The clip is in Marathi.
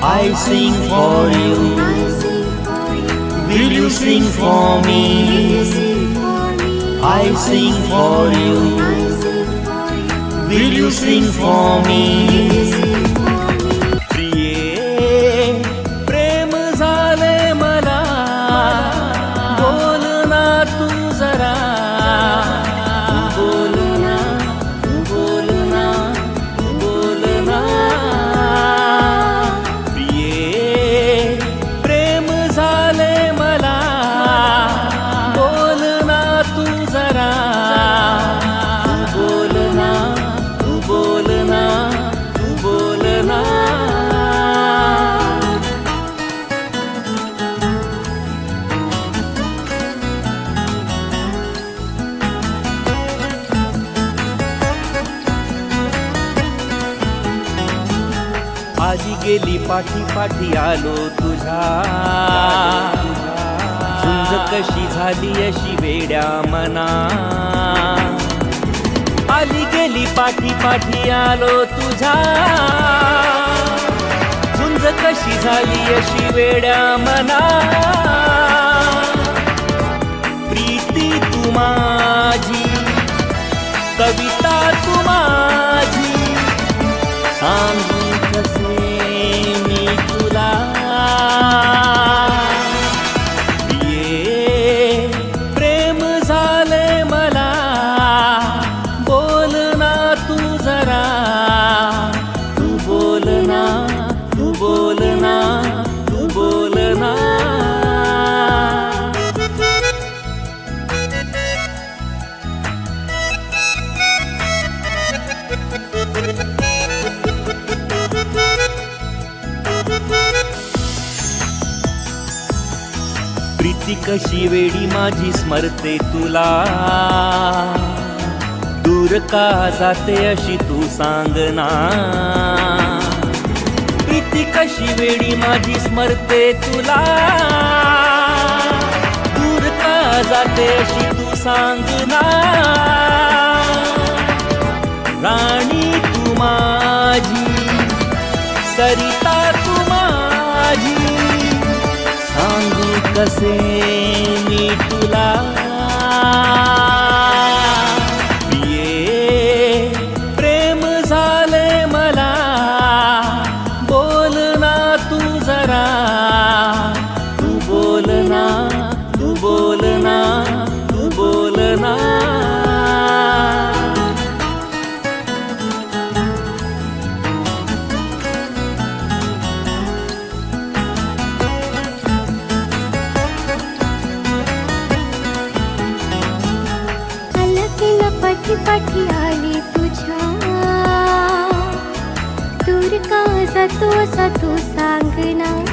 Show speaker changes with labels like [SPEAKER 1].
[SPEAKER 1] I sing for you. Will you sing for me? I sing for you. Will you sing for me? आजी गेली पाठी पाठी आलो तुझ्या. झुंज कशी झाली अशी वेड्या मना. आली गेली पाठी पाठी आलो तुझा झुंज कशी झाली अशी वेड्या मना. कशी वेडी माझी स्मरते तुला? दूर का जाते अशी तू सांगना? प्रीती कशी वेडी माझी स्मरते तुला? दूर का जाते अशी तू सांगना?
[SPEAKER 2] మనసే నీ కులా पाठियाली तर्गा सा सांगना।